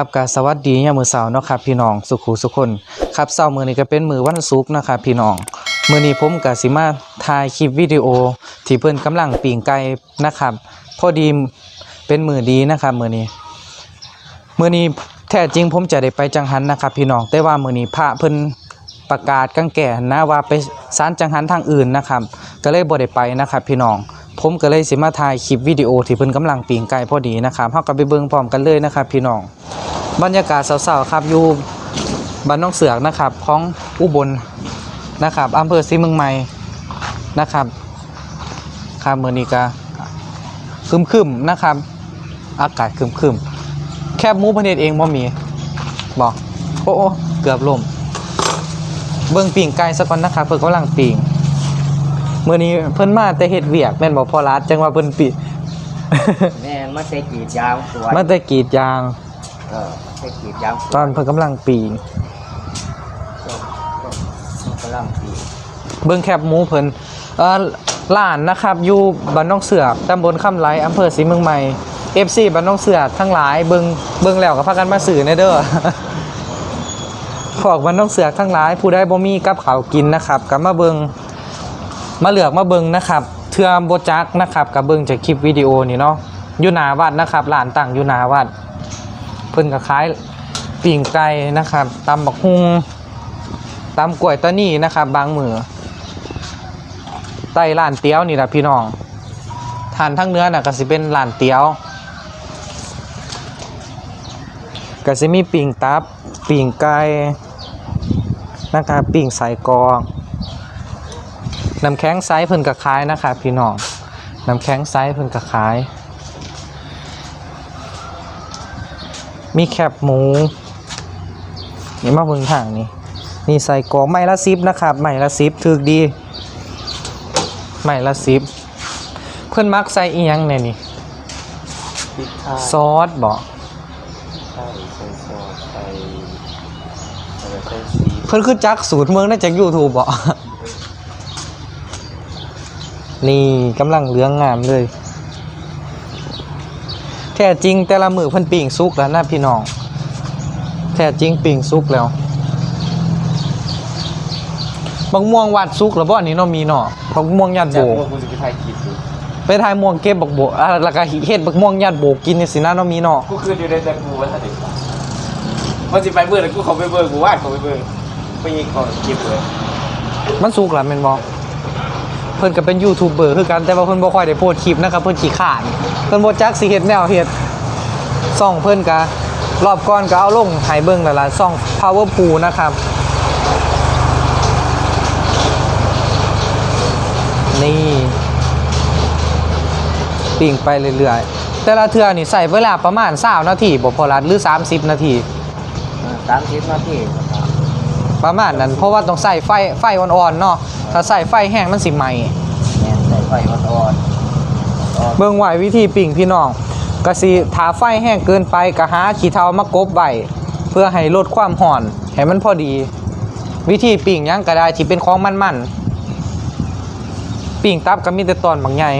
ครับกาสวัสดียามมื้อเช้าเนาะครับพี่น้องสุขุสุคน ครับเช้ามือนี้ก็เป็นมือวันศุกนะครับพี่น้องมือนี้ผมก็สิมาถ่ายคลิปวิดีโอ ที่เพิ่นกำลังปิ้งไก่นะครับพอดีเป็นมือดีนะครับมือนี้มือนี้แท้จริงผมจะได้ไปจังหันนะครับพี่น้องแต่ว่ามือนี้พระเพิ่นประกาศกังแก่นะว่าไปศาลจังหันทางอื่นนะครับ ก็เลยบ่ได้ไปนะครับพี่น้อง ผมก็เลยสิมาถ่ายคลิปวิดีโอที่เพิ่นกำลังปิ้งไก่พอดีนะครับเฮาก็ไปเบิ่งพร้อมกันเลยนะครับ พี่น้องบรรยากาศเศร้าๆครับอยู่บ้านน้องเสือกนะครับของอุบลนะครับอำเภอศรีเมืองใหม่นะครับครับมื้อนี้ก็ครึมๆนะครับ อากาศครึมๆแคบมูพเนตรเองบ่มีบอกโอ้เกือบลมเบิ่งปิ่งไก่ซะก่อนนะครับเพิ่นกำลังปิ่ง มื้อนี้เพิ่นมาแต่เฮ็ดเวียกแม่นบ่พอรัดจังว่าเพิ่นปิ แม่นมาใส่กรีดยางสวนมาแต่กรีดยาง เออใส่กรีดยางสวนตอนเพิ่นกำลังปิ่งกำลังกรีดเบิ่งแคบหมูเพิ่นเอ่อร้านนะครับ อยู่บ้านน้องเสือกตำบลคำไหลอำเภอศรีเมืองใหม่ FC บ้านน้องเสือกทั้งหลายเบิ่งเบิ่งแล้วก็พากันมาซื้อแน่เด้อ ขอกบ้านน้องเสือกทั้งหลายผู้ใดบ่มีกับข้าวกินนะครับก็มาเบิ่ง มาเลือกมาเบิงนะครับเทื่อบ่จักนะครับก็เบิงจากคลิปวิดีโอนี่เนาะยูนาวัดนะครับร้านตั้งยูนาวัดเพิ่นก็ขายปิ่งไก่นะครับตำบักฮุงตำกล้วยตานีนะครับ บางมือใต้ร้านเตี๋ยวนี่แหละพี่น้องทานทั้งเนื้อน่ะก็สิเป็นร้านเตี๋ยวก็สิมีปิ่งตับปิ่งไก่นะครับปิ่งใส่กอก น้ำแข็งไซส์เพิ่นก็ขายนะครับพี่น้องน้ำแข็งไซส์เพิ่นก็ขาย มีแคบหมูนี่มาเบิ่งทางนี้นี่ใส่กรอกไม้ละซิบนะครับไม้ละซิบถึกดีไม่ละสิบเพื่อนมักใส่อีหยังเนี่ยนี่พริกไทยซอสบอกใส่ใส่ซอสใส่อะไรใส่ซีเพื่อนคือจักสูตรเมืองได้จาก YouTube บอก นี่กำลังเหลืองงามเลย แท้จริงแต่ละมือเพิ่นปิ่งซุกแล้วนะพี่น้อง แท้จริงปิ่งซุกแล้วบางม่วงวัดซุกแล้วบ่อันนี้เนาะมีเนาะบักม่วงยัดจากโบกพวกกูจะไปถ่ายคลิปดูไปทายม่วงเก็บบักโบกอะแล้วก็เฮ็ดบักม่วงยัดโบกกินนี่สินะเนาะมีเนาะกูคืนอยู่ในแต่กูว่าถ้าเด็กมันจะไปเบื่อแล้วกูเขาไปเบื่อกูว่าเขาไปเบื่อไปยิงเขาคลิปเลยมันสุกแล้วแม่นบ่ เพิ่นก็เป็นยูทูบเบอร์คือกันแต่ว่าเพิ่นบ่ค่อยได้โพสต์คลิปนะครับเพิ่นขี้ขาดเพิ่นบ่จักสิเฮ็ดแนวเฮ็ดซ่องเพิ่นก็รอบก่อนก็เอาลงให้เบิ่งแล้วล่ะซ่อง Power Pool นะครับนี่ปิ้งไปเรื่อยๆ แต่ละเทื่อนี่ใส่เวลาประมาณ20นาทีบ่พอรัดหรือ 30 นาที สามสิบนาที ประมาณนั้น เพราะว่าต้องใส่ไฟไฟอ่อนๆเนาะถ้าใส่ไฟแห้งมันสิไหม้แม่นใส่ไฟอ่อนๆอ่อนเบิ่งไหววิธีปิ่งพี่น้องก็สิถาไฟแห้งเกินไปก็หาขี้เทามากบไว้เพื่อให้ลดความห่อนให้มันพอดี วิธีปิ่งหยังก็ได้ที่เป็นของมันๆปิ่งตับก็มีแต่ตอนบางใหญ่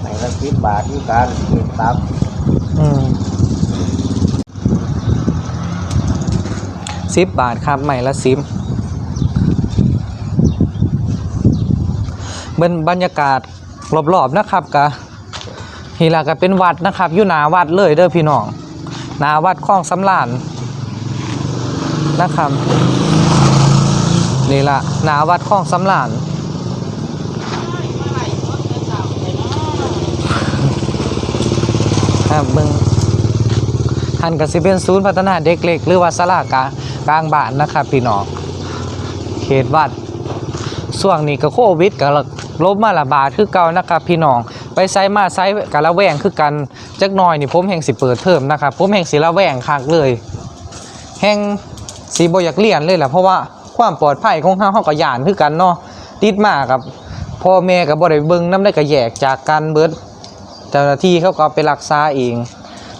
ไหนละสิ บาทอยู่กันเก็บตับอืมสิบบาทครับใหม่ละสิบเป็นบรรยากาศรอบๆนะครับกะนี่ล่ะก็เป็นวัดนะครับอยู่หนาวัดเลยเด้อพี่น้องหนาวัดคลองสำลานนะครับนี่ละหนาวัดคลองสำลาน ครับเบิ่งหันกับสิเป็นศูนย์พัฒนาเด็กเล็กหรือว่าสลากากลางบ้านนะครับพี่น้องเขตวัดช่วงนี้ก็โควิดก็ลบมาระบาดคือเก่านะครับพี่น้องไปไซมาไซกะละแวงคือกันจักหน่อยนี่ผมแห่งสิเปิดเทอมนะครับผมแห่งสิละแวงคักเลย แห่งสีบอยากเรียนเลยแหละเพราะว่าความปลอดภัยของเฮาเฮาก็ย่านคือกันเนาะติดมากับพ่อแม่ก็บ่ได้เบิ่งนำได้ก็แยกจากกันเบิด เจ้าหน้าที่เขาก็เอาไปรักษาเอง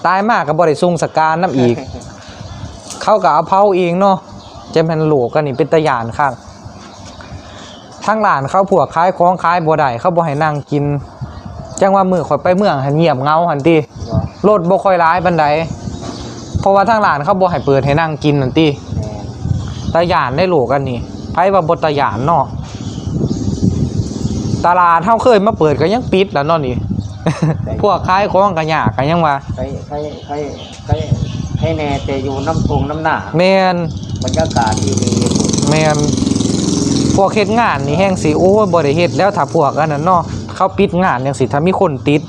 ตายมากก็บ่ได้ส่งสการน้ำอีก เขาก็เอาเผาเองเนาะจะเป็นโหลกกันนี่เป็นตะยานครับทั้งร้านเขาพวกขายของขายบ่ได้เขาบ่ให้นั่งกิน จังว่ามือข่อยไปเมืองหันเงียบเหงาหันติเนาะรถบ่ค่อยร้ายปานใดเพราะว่าทางร้านเขาบ่ให้เปิดให้นั่งกินนั่นติแม่นตาหยานได้โหลกันนี่ไผว่าบ่ตาหยานเนาะตลาดเฮาเคยมาเปิดก็ยังปิดแล้วเนาะนี่ พวกขายของก็ยากก็ยังว่าใครใครใครใครให้แน่แต่อยู่น้ำทงน้ำหน้าแม่นบรรยากาศดีดีแม่นพวกเฮ็ดงานนี่แห้งสิโอ้ยบ่ได้เฮ็ดแล้วถ้าพวกอันนั้นเนาะเขาปิดงานจังสิถ้ามีคนติด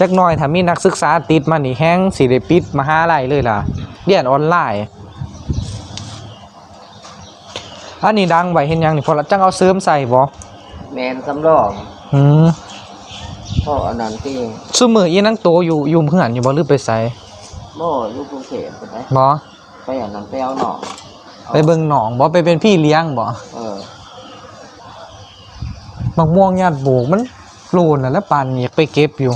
จักหน่อยถ้ามีนักศึกษาติดมานี่แห้งสิได้ปิดมหาลัยเลยล่ะเรียนออนไลน์อันนี้ดังไว้เห็นยังนี่พอละจังเอาเสริมใส่บ่แมนสำรองอืม พ่ออันนั้นที่ซุมื้ออีนังโตอยู่อยู่เพื่อนอยู่บ่หรือไปไสโม่ลูกกรุงเทพใช่ไหมบ่ไปอันนั้นไปเอาหน่อไปเบิ่งหนองบ่ไปเป็นพี่เลี้ยงบ่เออมักม่วงญาติโบกมันโลนน่ะแล้วปานนี้ไปเก็บอยู่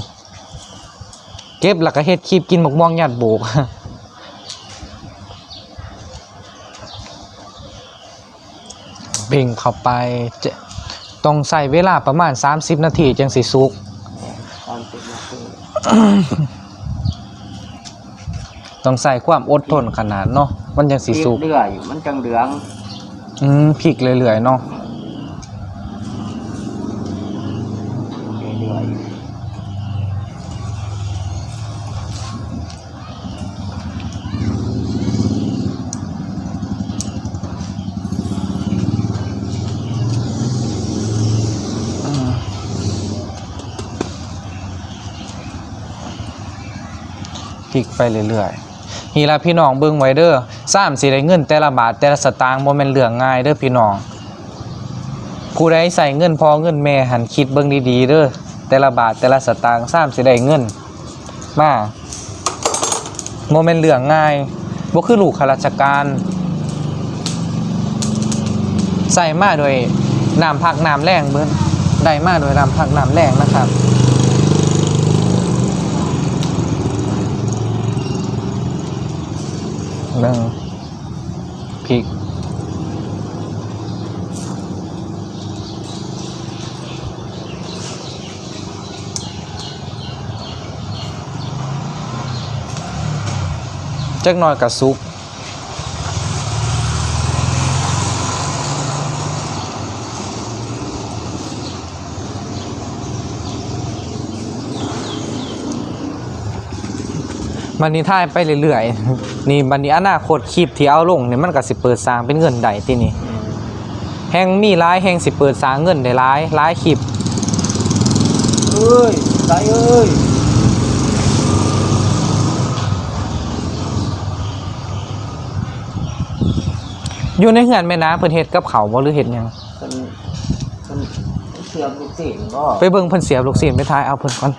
เก็บแล้วก็เฮ็ดคลิปกินมักม่วงญาติโบกเบ่งเข้าไปจะต้องใส่เวลาประมาณ 30 นาทีจังสิสุก ตอนติดมาคือต้องใส่ความอดทนขนาดเนาะมันจังสิสุกเรื่อยมันจังเหลือง อืมพริกเรื่อยๆเนาะ เรื่อย อืมพ ลิกไปเรื่อยๆนี่ละพี่น้องเบิ่งไว้เด้อซ้ำสิได้เงินแต่ละบาทแต่ละสตางค์บ่แม่นเรื่องง่ายเด้อพี่น้อง ผู้ใดใส่เงินพอเงินแม่หันคิดเบิ่งดีๆเด้อแต่ละบาทแต่ละสตางค์ซ้ำสิได้เงิน มาบ่แม่นเรื่องง่ายบ่คือลูกข้าราชการใส่มาโดยน้ำพักน้ำแรงเบิ้นได้มาโดยน้ำพักน้ำแรงนะครับ เรื่องพริกจักหน่อยกับซุป มันนี้ท่ายไปเรื่อยๆ นี่บันนี้อนาคตคลิปที่เอาลงเนี่ยมันก็สิเปิดสร้างเป็นเงินใดที่นี่แห่งมีร้ายแห่งสิเปิดสร้างเงินได้ร้ายร้ายคลิปๆเอ้ยตายเอ้ยอยู่ในเฮือนแม่น้าเพิ่นเฮ็ดกับเขาวบ่หรือเฮ็ดหยังมันมันเสื่อมลูกศิษย์ก็ไปเบิ่งเพิ่นเสียบลูกศิษย์ไปทายเอาเพิ่นก่อน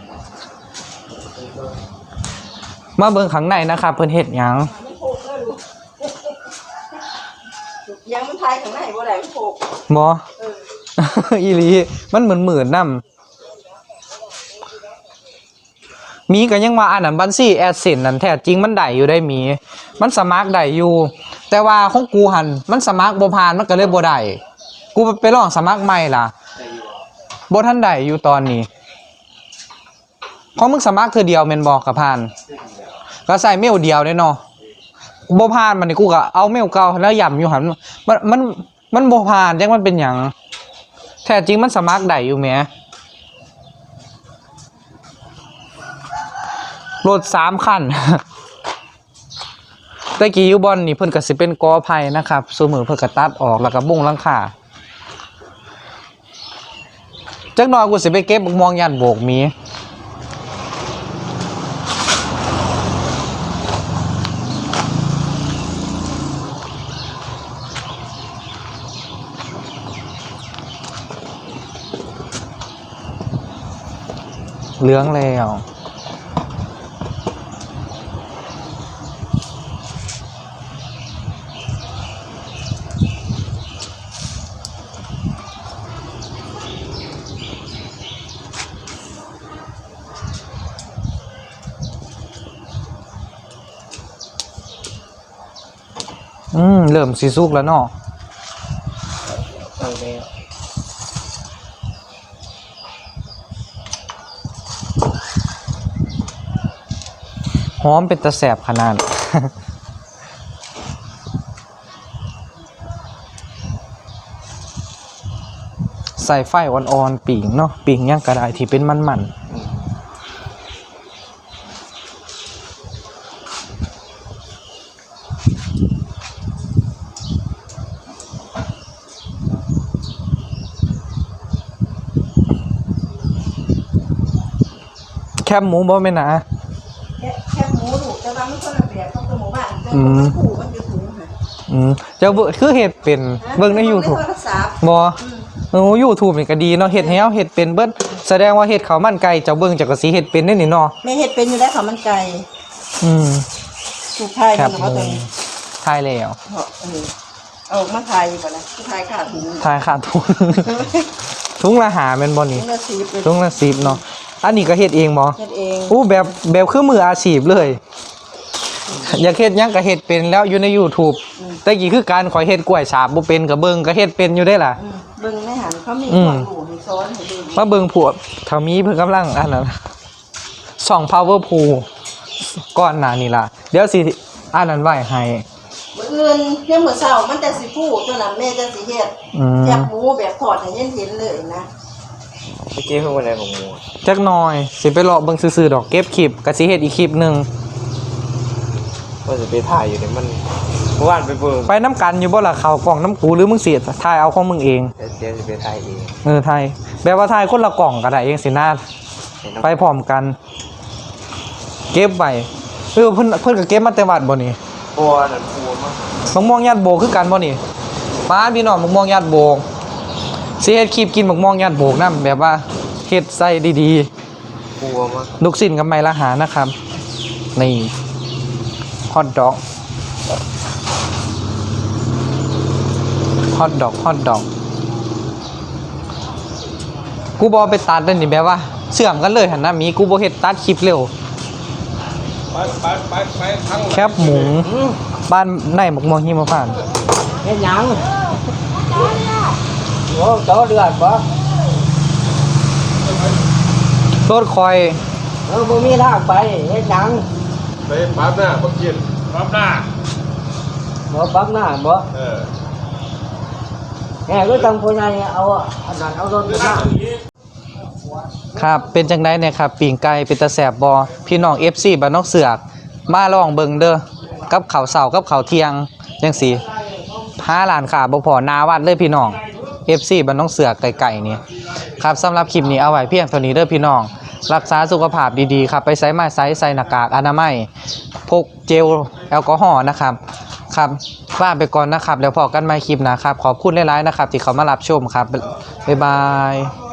มาเบิ่งข้างในนะครับเพิ่นเฮ็ดหยังยังมันทายข้างในบ่ได้มันโผล่บ่ เออ อีหลีมันเหมือนหมื่นนำมีก็ยังว่าอันนั้นบัญชีแอดเซนนั่นแท้จริงมันได้อยู่ได้มี มันสมัครได้อยู่ แต่ว่าของกูหันมันสมัครบ่ผ่านมันก็เลยบ่ได้กูไปลองสมัครใหม่ล่ะบ่ทันได้อยู่ตอนนี้เพราะมึงสมัครคือเดียวแม่นบ่กับผ่าน ก็ใส่เมลเดียวได้เนาะบ่ผ่านมันนี่กูก็เอาเมลเก่าแล้วย่ำอยู่หันมันมันมันบ่ผ่านจังมันเป็นหยังแท้จริงมันสมัครได้อยู่แหมรถสามคันตะกี้ยูบอนนี่เพิ่นก็สิเป็นกอไผ่นะครับสมือเพิ่นก็ตัดออกแล้วก็บุ้งหลังคาจักหน่อยกูสิไปเก็บบักม่วงยันโบกมี เหลืองแล้วอืมเริ่มสีสุกแล้วเนาะ เอาแล้ว หอมเป็นตะแสบขนาด ใส่ไฟอ่อนๆปิ่งเนาะปิ่งย่างกระไดที่เป็นมันๆแคบหมูบ่แม่นนะ อืมมันผูมันอยู่ถุงค่ะอืมเจ้าเบิ่งคือเฮ็ดเป็นเบิ่งใน YouTube โทรศัพท์บ่โอ้ YouTube นี่ก็ดีเนาะเฮ็ดให้เฮาเฮ็ดเป็นเบิดแสดงว่าเฮ็ดข้าวมันไก่เจ้าเบิ่งเจากก็สิเฮ็ดเป็นได้นี่เนาะแม่เฮ็ดเป็นอยู่ได้ค่ะมันไก่อืมถูกทายครัมับนว่าตัวนี้ทายแล้วเหาะเออเอาออกมาทายก่อนนะทายขาดถุงทายขาดทุนถุงละหาแม่นบ่ถุนี่งละสิบเลยถุงละ10เนาะอันนี้ก็เฮ็ดเองบ่เฮ็ดเองอู้แบบแบบคือมืออาชีพเลย อยากเฮ็ดหยังก็เฮ็ดเป็นแล้วอยู่ใน YouTube แต่กี้คือการขอยเฮ็ดกล้วยฉาบบ่เป็นก็เบิ่งก็เฮ็ดเป็นอยู่ได้ล่ะ อืมเบิ่งในหันเขามีอืหัมวหลูให้ซ้อนให้ดูมาเบิ่งพวกเท่ามีเพิ่นกำลังอันนั้นส่อง power pool ก่อนหน้านี้ล่ะ เดี๋ยวสิอันนั้นไว้ให้ มื้ออื่นเพียงมื้อเช้ามันจะสิฟูตัวนั้นแม่จะสิเฮ็ดอืมแคบหมูแบบทอดให้เห็นๆเลยนะเมื่อกี้เพิ่งวันไหนของหมูจักหน่อย สิไปรอเบิ่งซื่อๆดอกเก็บคลิปก็สิเฮ็ดอีกคลิปหนึง ว่าจะไปถ่ายอยู่เนี่ยมันเมื่อวานไปเบิ่งไปน้ำกันอยู่บ่ล่ะเขาวกล่องน้ำกูหรือมึงสิถ่ายเอาของมึงเอง เดี๋ยวเดี๋ยวจะไปถ่ายเองเออถ่ายแบบว่าถ่ายคนละกล่องก็ได้เองสินะเห็นน้ำไปพร้อมกัน เก็บไว้เออเพิ่นเพิ่นก็เก็บมาแต่วัดบ่นี่ปัวนั่นปัวมั้งมะม่วงยัดโบกคือกันบ่นี่มาพี่น้องมะม่วงยัดโบกสิเฮ็ดคลิปกินมะม่วงยัดโบกนํแบบว่าเฮ็ดใส่ดีปัวมั้งๆลูกชิ้นกับไม้ละหานะครับ นี่ ฮอทดอกฮอทดอกฮอทดอกกูบอไปตัดเลยนี่แบบว่า เสื่อมกันเลยหันหน้ามีกูบอเฮ็ดตัดคลิปเร็วไปไปไปไปทั้งแคบหมูบ้านในหมกม่วงหิมพานต์เฮ็ดหยังโอ้โตเดือดบ่รถคอยเออบ่มีทางไปเฮ็ดหยัง ไปปั๊บหน้าบักกินปั๊บหน้าบ่ปั๊บหน้าบ่เออแหมก็ต้องผู้ใหญ่เอาอันนั้นเอารถมาครับเป็นจังไดเนี่ยครับปิ่งไก่เป็นตาแสบบอพี่น้อง FC บ้านนอกเสือก มาลองเบิ่งเด้อกับข้าวเสากับข้าวเที่ยงจังซี่ห้าล้านขาบ่พอหนาวัดเลยพี่น้อง FC บ้านนอกเสือกไก่ๆนี่ครับสำหรับคลิปนี้เอาไว้เพียงเท่านี้เด้อพี่น้อง รักษาสุขภาพดีๆครับ ไปใส่มาใส่ใส่หน้ากากอนามัยพกเจลแอลกอฮอล์นะครับครับลาไปก่อนนะครับ แล้วพอกันใหม่คลิปนะครับ ขอบคุณหลายๆนะครับ ที่เขามารับชมครับ บ๊ายบาย